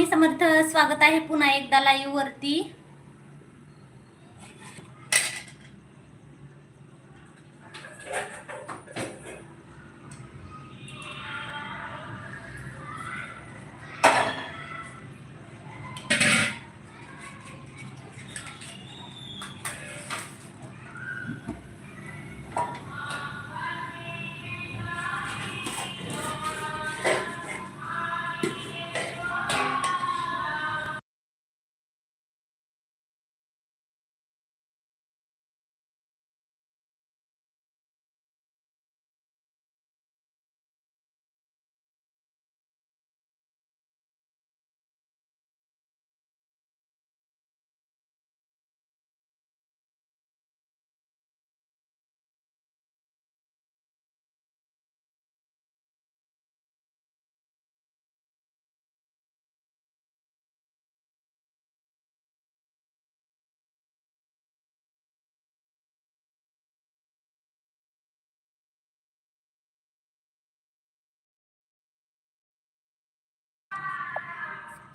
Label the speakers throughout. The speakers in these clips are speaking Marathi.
Speaker 1: स्वामी समर्थ स्वागत आहे पुन्हा एकदा लाईव्ह वरती.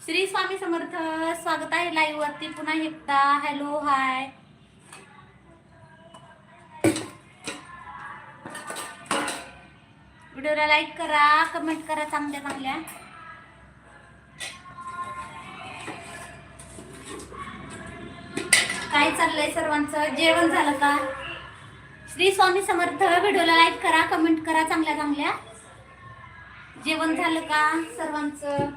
Speaker 1: श्री स्वामी समर्थ स्वागत आहे लाईव्ह वरती. पुन्हा एकदा हॅलो हाय व्हिडिओला लाईक करा कमेंट करा चांगल्या चांगल्या. काय चाललंय सर्वांचं? जेवण झालं का? श्री स्वामी समर्थ व्हिडिओला लाईक करा कमेंट करा चांगल्या चांगल्या. जेवण झालं का सर्वांचं?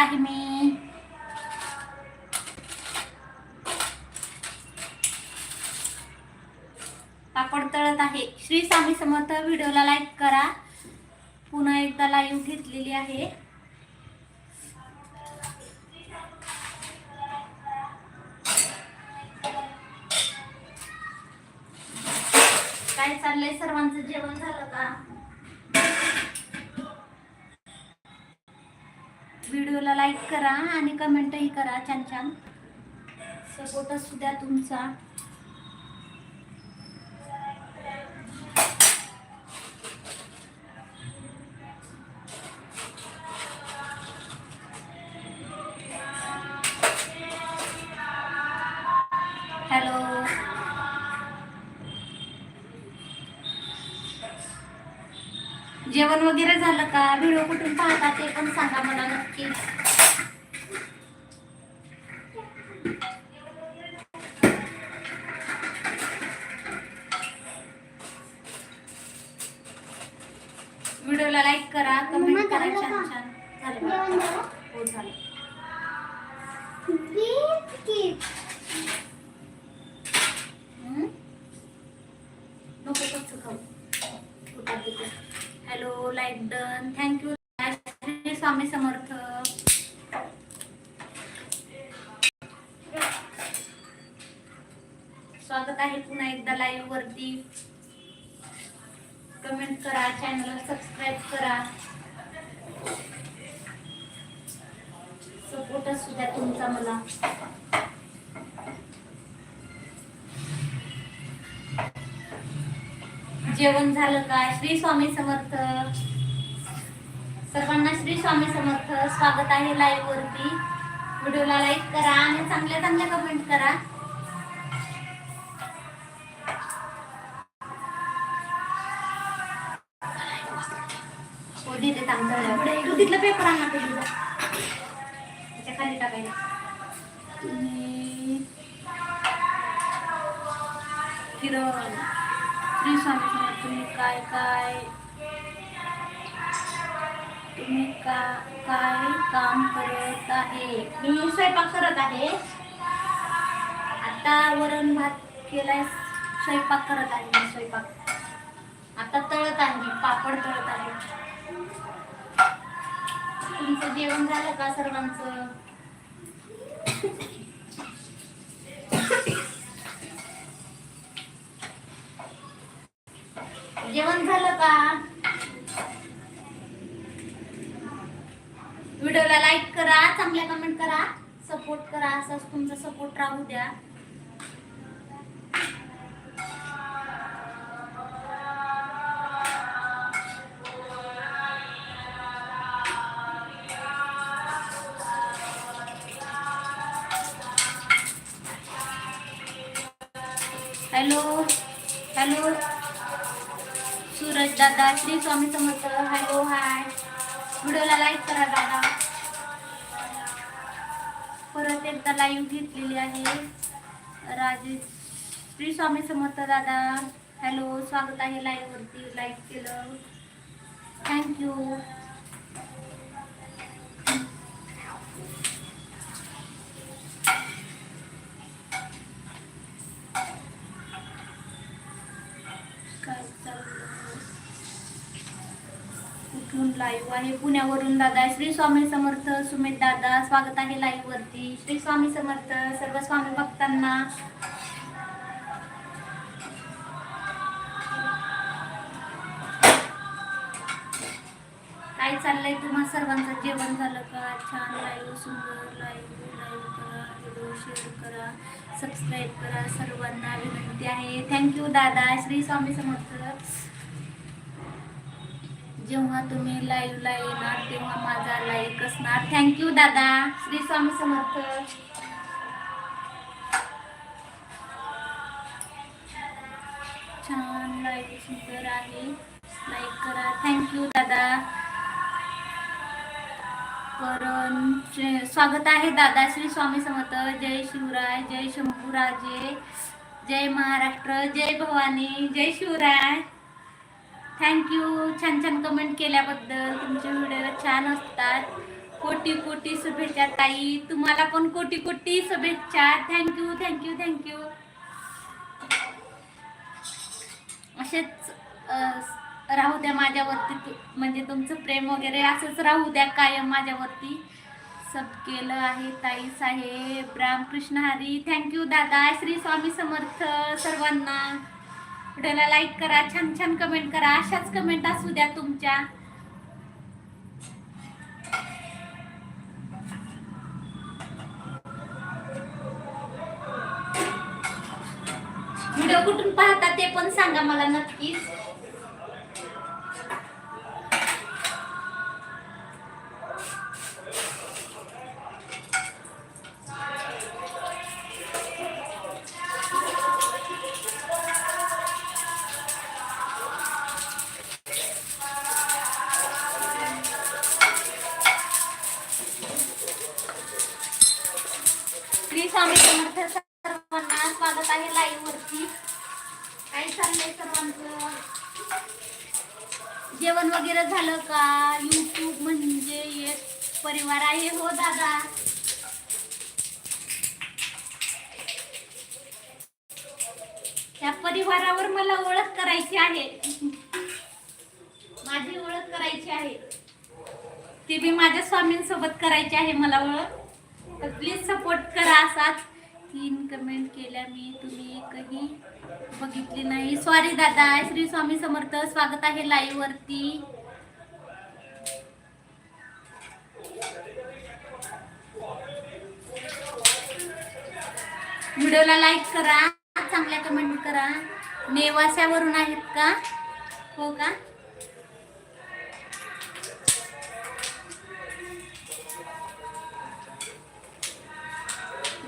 Speaker 1: आहे मी. पापड तळत आहे. श्री स्वामी समर्थ व्हिडिओला लाईक करा. पुन्हा एकदा लाईव्ह घेतलेली आहे. काय चाललंय? सर्वांचं जेवण झालं का? व्हिडिओला लाईक करा आणि कमेंटही करा छान छान. सपोर्ट असू द्या तुमचा. छान छान झालं बघा. हो झालं जेवण झालं का श्री स्वामी समर्थ. सर्वांना श्री स्वामी समर्थ. स्वागत आहे लाईव्ह वरती. व्हिडिओला लाईक करा आणि चांगल्या चांगल्या कमेंट करा. हो चांगलं तिथलं पेपर आणा काय काय तुम्ही का काय काम करत आहे? मी स्वयंपाक करत आहे. आता वरण भात केलाय. स्वयंपाक करत आहे मी स्वयंपाक. आता तळत आहे पापड तळत आहे. तुमचं जेवण झालं का सर्वांचं? जेवण झालं का? व्हिडिओला लाईक करा चांगल्या कमेंट करा सपोर्ट करा असाच तुमचा सपोर्ट राहू द्या. दादा स्वामी समर्थ हॅलो हाय. व्हिडिओला लाईक करा दादा. परत एकदा लाईव्ह घेतलेली आहे. राजेश श्री स्वामी समर्थ दादा हॅलो स्वागत आहे लाईव्हवरती लाईक केलं. थँक्यू लाईव्ह आहे. पुण्यावरून दादा श्री स्वामी समर्थ सुमित दादा स्वागत आहे लाईव्ह वरती. श्री स्वामी समर्थ सर्व स्वामी भक्तांना. काय चाललंय तुम्हा सर्वांचं? जेवण झालं का? छान लाईव्ह सुंदर लाईव्ह लाईव्ह करा व्हिडिओ शेअर करा सबस्क्राईब करा. सर्वांना विनंती आहे. थँक्यू दादा. श्री स्वामी समर्थ. जेव्हा तुम्ही लाईव्हला येणार तेव्हा माझा लाईक असणार. थँक्यू दादा. श्री स्वामी समर्थ. छान लाईव्ह सुंदर आहे. लाईक करा. थँक्यू दादा. करण स्वागत आहे दादा. श्री स्वामी समर्थ. जय शिवराय जय शंभूराजे. जय महाराष्ट्र जय भवानी जय शिवराय. थँक्यू छान छान कमेंट केल्याबद्दल. तुमचे व्हिडिओ छान असतात. कोटी कोटी शुभेच्छा ताई. तुम्हाला पण कोटी कोटी शुभेच्छा थँक्यू थँक्यू थँक्यू असेच राहू द्या माझ्यावरती म्हणजे तुमचं प्रेम वगैरे असंच राहू द्या कायम माझ्यावरती. सब केलं आहे ताई साहेब. रामकृष्ण हरी. थँक्यू दादा. श्री स्वामी समर्थ सर्वांना. व्हिडिओला लाईक करा छान छान कमेंट करा. अशाच कमेंट असू द्या तुमच्या. व्हिडिओ कुठून पाहता ते पण सांगा मला नक्कीच. परिवारावर मला ओळख करायची आहे. माझी ओळख करायची आहे. ती बी माझ्या स्वामींसोबत करायची आहे मला ओळख. तर प्लीज सपोर्ट करा असाच. तीन कमेंट केल्या मी तुम्ही कधी बघितली नाही. सॉरी दादा श्री स्वामी समर्थ स्वागत आहे लाईव्ह वरती. व्हिडिओला लाईक करा. चांगल्या कमेंट करा. नेवाश्यावरून आहेत का? हो का?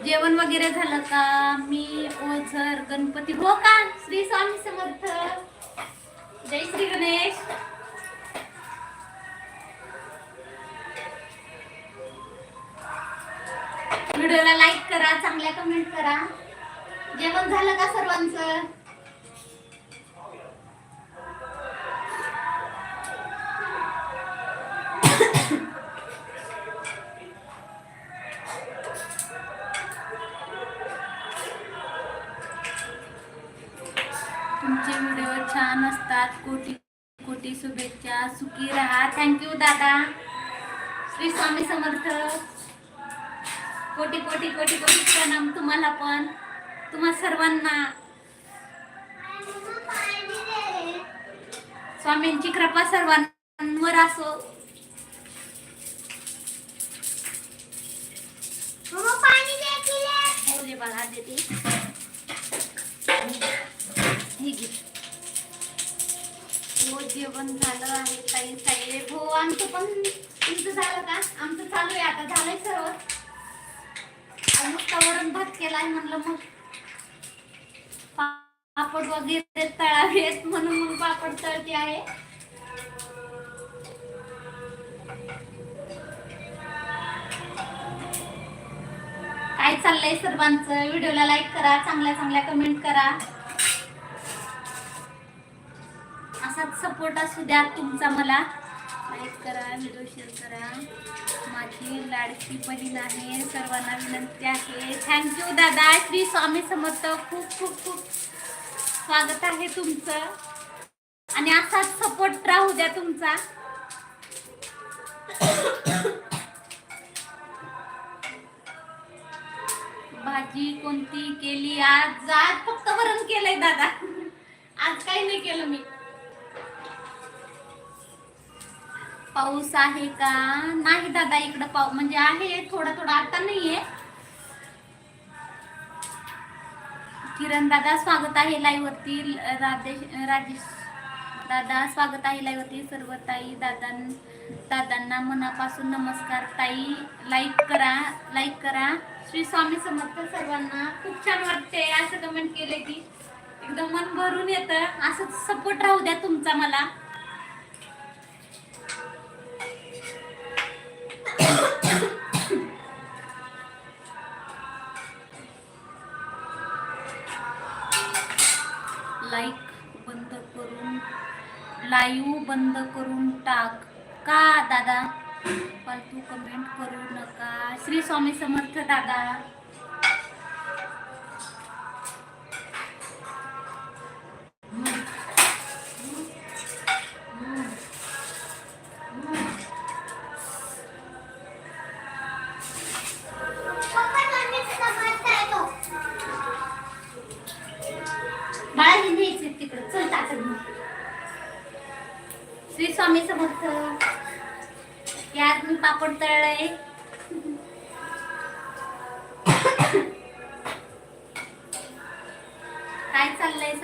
Speaker 1: जेवण वगैरे झालं का? मी ओझर गणपती. हो का? श्री स्वामी समर्थ. जय श्री गणेश. व्हिडिओला लाईक करा चांगल्या कमेंट करा. जेवण झालं का सर्वांचं? हो दे देते हे घे. हो जेवण झालं आहे ताई साहेब हो आमचं पण तुमचं झालं का? आमचं चालू आहे आता झालंय सर्व. आज नुसता वरण भात केलाय म्हणलं मग. पापड वगैरे तळावेत म्हणून मग पापड तळते आहे. चाललंय सर्वांचं. व्हिडिओला लाईक करा चांगल्या चांगल्या कमेंट करा. असाच सपोर्ट असू द्या तुमचा मला. लाईक करा व्हिडिओ शेअर करा. माझी लाडकी बहीण आहे सर्वांना विनंती आहे. थँक्यू दादा. श्री स्वामी समर्थ. खूप खूप खूप स्वागत आहे तुमचं. आणि असाच सपोर्ट राहू द्या तुमचा. भाजी कोणती केली आज? आज फक्त वरण केलंय दादा. आज काही नाही केलं मी. पाऊस आहे का? नाही दादा इकडं पाऊस म्हणजे आहे थोडा थोडा आता नाहीये. किरण दादा स्वागत आहे लाईव्ह वरती. राजेश राजेश दादा स्वागत आहे लाईव्ह वरती. सर्व ताई दादा दादांना मनापासून नमस्कार. ताई लाईक करा लाईक करा. श्री स्वामी समर्थ सर्वांना खूप छान वाटते असं कमेंट केले की एकदम मन भरून येतं. असंच सपोर्ट राहू द्या तुमचा मला. लाईक बंद करून लाईव्ह बंद करून टाक. का दादा? फालतू कमेंट करू स्वामी समर्थ दादा.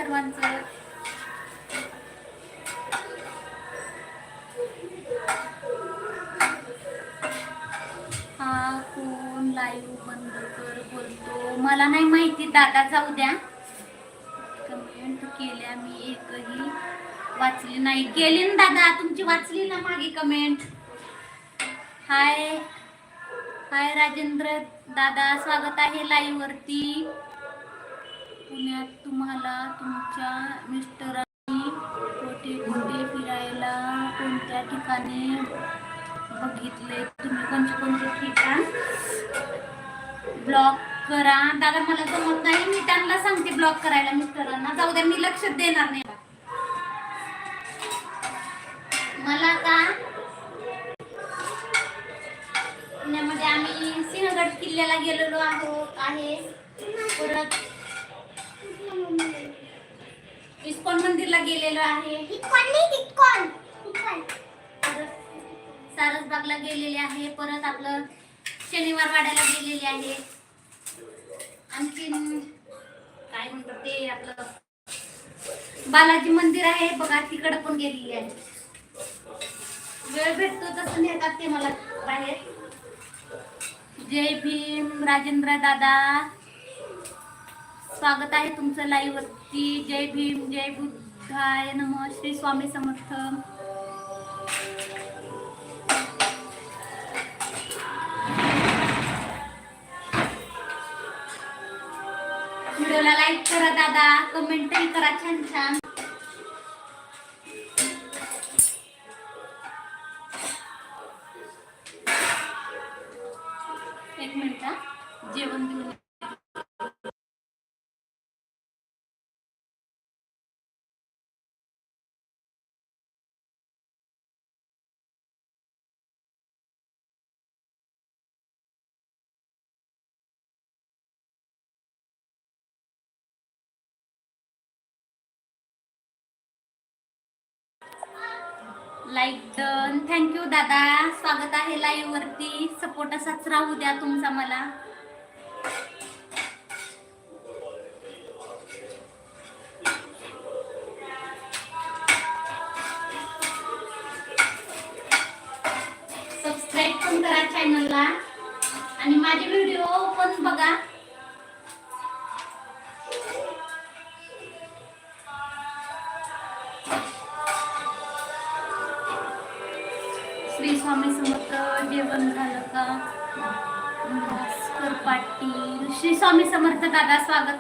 Speaker 1: सर्वांचं हा कोण लाईव्ह बंद कर बोलतो. मला नाही माहिती दादा जाऊ द्या. कमेंट केल्या मी एकही. वाचली नाही. केली ना दादा तुमची वाचली ना मागे कमेंट हाय. हाय राजेंद्र. दादा स्वागत आहे लाईव्ह वरती. पुण्यात तुम्हाला तुमच्या मिस्टरांनी कोठे कोठे फिरायला कोणत्या ठिकाणी बघितले? तुम्ही कोणते कोणते ठिकाण? ब्लॉक करा. दादा मला जमत नाही. मी त्यांना सांगते ब्लॉक करायला मिस्टरांना. जाऊ द्या मी लक्ष देणार नाही. मला का पुण्यामध्ये आम्ही सिंहगड किल्ल्याला गेलेलो आहोत आहे. परत गेलेलो आहे. सारसबागला गेलेले आहे. परत आपलं शनिवार वाड्याला गेलेले आहे. आणखीन काय म्हणतात ते आपलं बालाजी मंदिर आहे. बघा तिकडं पण गेलेली आहे. वेळ भेटतो तसं नेतात ते मला बाहेर. जय भीम राजेंद्र दादा. स्वागत आहे तुमचं लाईव्ह वरती. जय भीम जय बुद्धाय नम श्री स्वामी समर्थ. व्हिडिओला लाईक करा दादा कमेंटही करा छान छान. थँक्यू दादा. स्वागत आहे लाईव्ह वरती. सपोर्ट असाच राहू द्या तुमचा मला.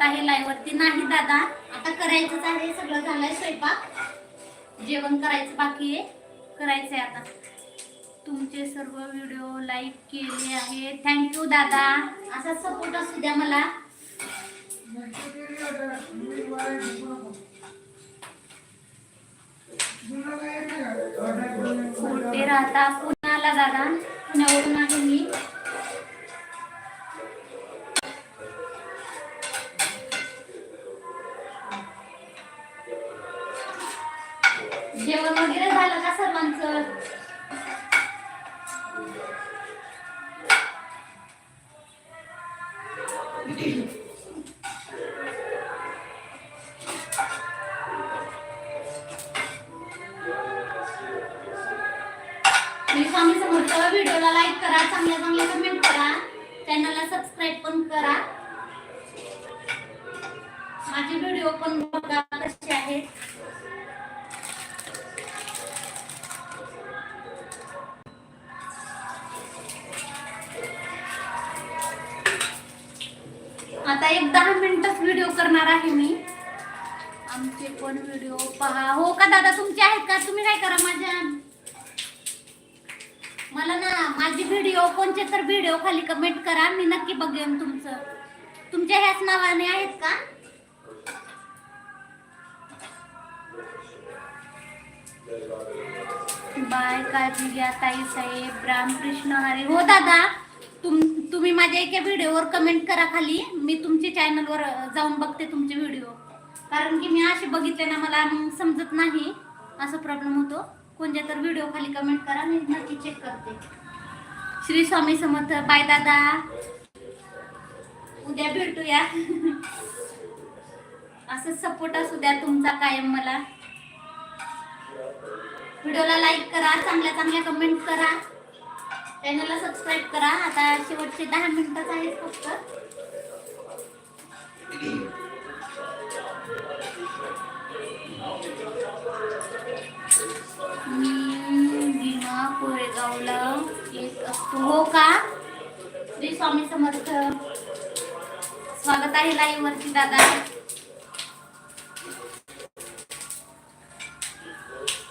Speaker 1: आहे लाईव्ह वरती. नाही दादा. आता करायचंच आहे. सगळं झालंय स्वयंपाक. जेवण करायचं बाकी आहे. करायचंय आता. तुमचे सर्व व्हिडिओ लाईक केले आहे. थँक्यू दादा. असा सपोर्ट असू द्या मला. कुठे राहता पुण्याला दादा? पुण्यावरून आहे मी. आता एक दहा मिनिटच व्हिडिओ करणार आहे मी. आमचे पण व्हिडिओ पहा हो का दादा तुमचे आहेत का? तुम्ही काय करा माझ्या? मला ना माझे व्हिडिओ कोणचे तर व्हिडिओ खाली कमेंट करा मी नक्की बघेन तुमचं. तुमच्या ह्याच नावाने आहेत का? बाय काळजी घ्या ताई साहेब रामकृष्ण हरे. हो दादा. तुम तुम्ही माझ्या एका व्हिडिओवर कमेंट करा खाली. मी तुमच्या चॅनलवर जाऊन बघते तुमचे व्हिडिओ. कारण की मी असे बघितले ना मला मग समजत नाही. असा प्रॉब्लेम होतो. कोणत्या तर व्हिडिओ खाली कमेंट करा मी नक्की चेक करते. श्री स्वामी समर्थ बाय दादा. उद्या भेटूया. असं सपोर्ट असू द्या तुमचा कायम मला. व्हिडिओला लाईक करा चांगल्या चांगल्या कमेंट करा. चॅनलला सबस्क्राईब करा. आता शेवटचे दहा मिनिटच आहेत फक्त. भीमा कोरेगावला येत असतो. हो का? श्री स्वामी समर्थ. स्वागत आहे लाईव्ह वरती दादा.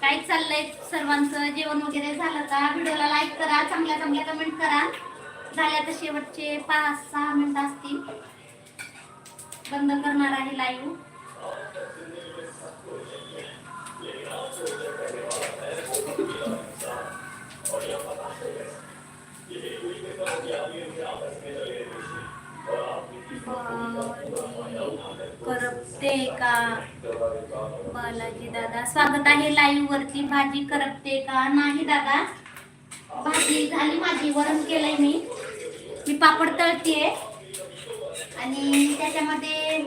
Speaker 1: काय चाललंय सर्वांचं जेवण वगैरे झालं का? व्हिडिओला लाईक करा चांगल्या चांगल्या कमेंट करा. झाल्या तर शेवटचे पाच सहा मिनिट असतील. बंद करणार आहे लाईव्ह करपते का? बालाजी दादा स्वागत आहे लाईव्ह वरती. भाजी करपते का? नाही दादा. भाजी झाली माझी. वरण केलंय मी. मी पापड तळतीये. आणि त्याच्यामध्ये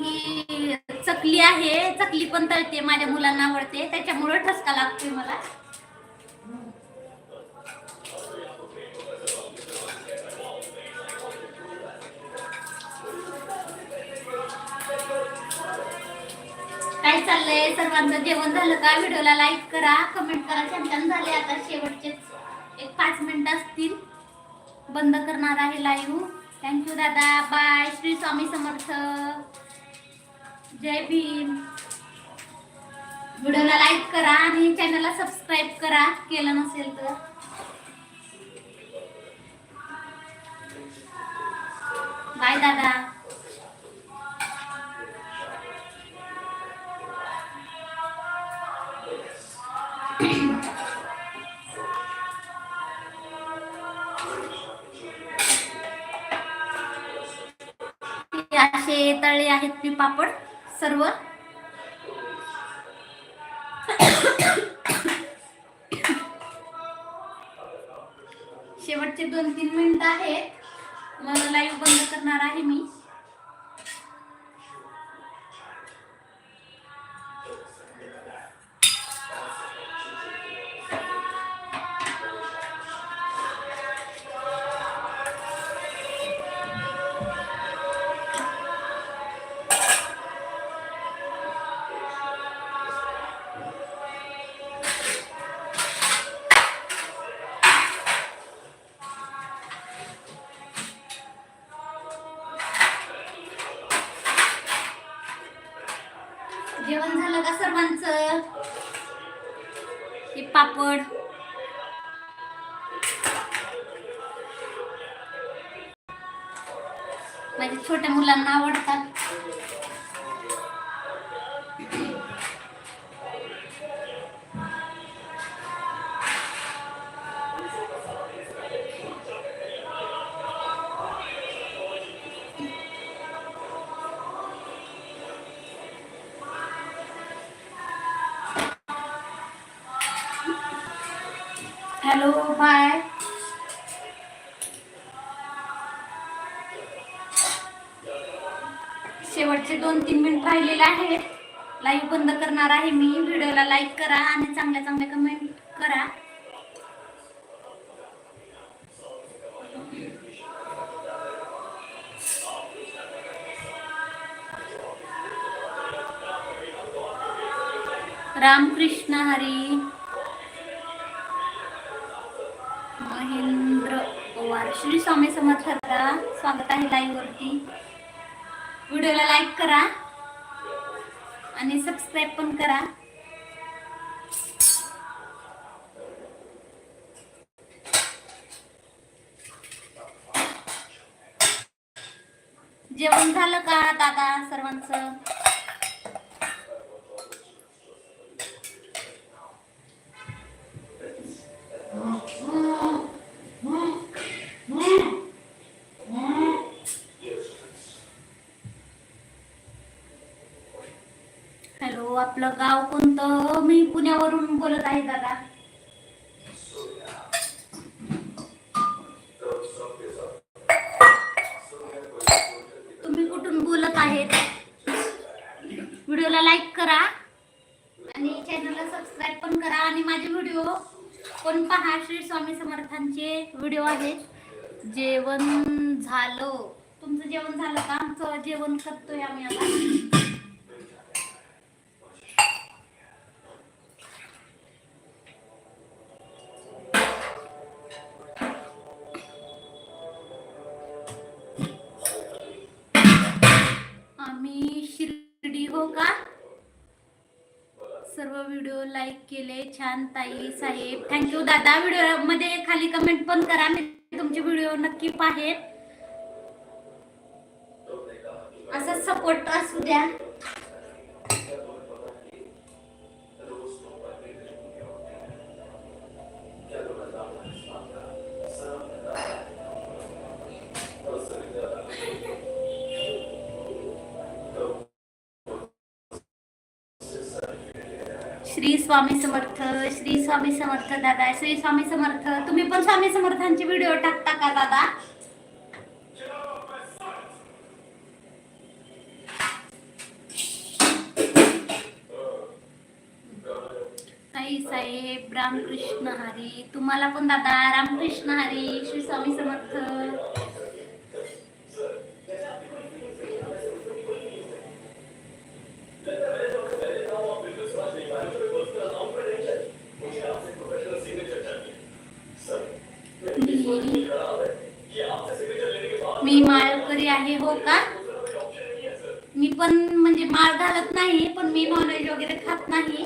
Speaker 1: ही चकली आहे. चकली पण तळते. माझ्या मुलांना आवडते. त्याच्यामुळे ठसका लागतोय मला. सर्वांचं जेवण झालं का व्हिडिओला लाईक करा कमेंट करा छान छान झाले. आता शेवटचे एक पाच मिनिट असतील. बंद करणार आहे लाईव्ह थँक्यू दादा. बाय श्री स्वामी समर्थ. जय भीम. व्हिडिओला लाईक करा आणि चॅनलला सबस्क्राईब करा. केलं नसेल तर. बाय दादा. असे तळे आहेत मी पापड सर्व. शेवटचे दोन तीन मिनिट आहेत. मग लाईव्ह बंद करणार आहे मी. हॅलो बाय शेवटचे दोन तीन मिनिट राहिलेले आहेत. लाईव्ह बंद करणार आहे मी. व्हिडिओला लाईक करा आणि चांगल्या चांगल्या कमेंट करा. रामकृष्ण हरी. व्हिडिओला लाईक करा आणि सबस्क्राईब पण करा. जेवण झालं का दादा सर्वांचं हॅलो आपलं गाव कोणतं? हो, मी पुण्यावरून बोलत आहे दादा. तुम्ही कुठून बोलत आहेत? व्हिडिओला लाईक करा आणि चॅनलला सबस्क्राईब पण करा आणि माझे व्हिडिओ पण पहा. श्री स्वामी समर्थांचे व्हिडिओ आहेत. जेवण झालं. तुमचं जेवण झालं का? आमचं जेवण करतोय आम्ही आता. व्हिडिओ लाईक केले. छान ताई साहेब. थँक्यू दादा. व्हिडिओमध्ये खाली कमेंट पण करा. मी तुमचे व्हिडिओ नक्की पाहेन. असं सपोर्ट असू द्या. श्री स्वामी समर्थ श्री स्वामी समर्थ दादा श्री स्वामी समर्थ. तुम्ही पण स्वामी समर्थांचे व्हिडिओ टाकता का दादा? साई साहेब रामकृष्ण हरी. तुम्हाला पण दादा रामकृष्ण हरी श्री स्वामी समर्थ मी माळकरी आहे हो का? मी पण म्हणजे माळ घालत नाही पण मी नॉनव्हेज वगैरे खात नाही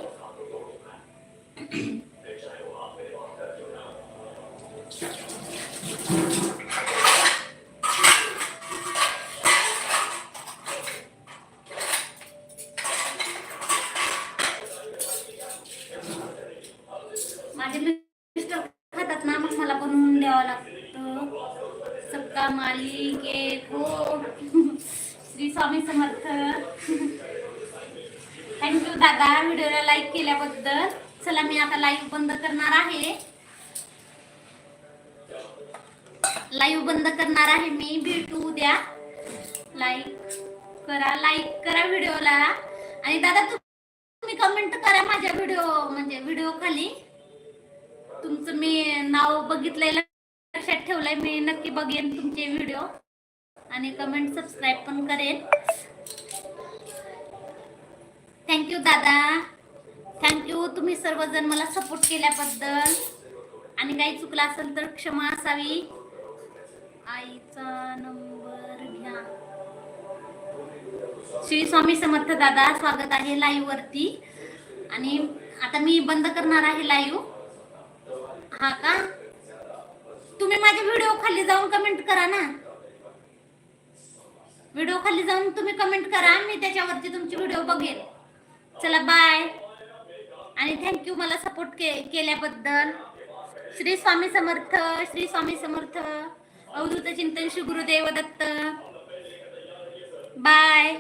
Speaker 1: बघेन तुमचे व्हिडिओ आणि कमेंट सबस्क्राईब पण करेन. थँक्यू दादा. थँक्यू तुम्ही सर्वजण मला सपोर्ट केल्याबद्दल. आणि काही चुकलं असेल तर क्षमा असावी. आईचा नंबर घ्या. श्री स्वामी समर्थ दादा स्वागत आहे लाईव्ह वरती. आणि आता मी बंद करणार आहे लाईव्ह हा का? तुम्ही माझे व्हिडिओ खाली जाऊन कमेंट करा ना. व्हिडिओ खाली जाऊन तुम्ही कमेंट करा मी त्याच्यावरती तुमचे व्हिडिओ बघेन चला बाय आणि थँक्यू मला सपोर्ट के केल्याबद्दल. श्री स्वामी समर्थ श्री स्वामी समर्थ. अवधूत चिंतन श्री गुरुदेव दत्त. बाय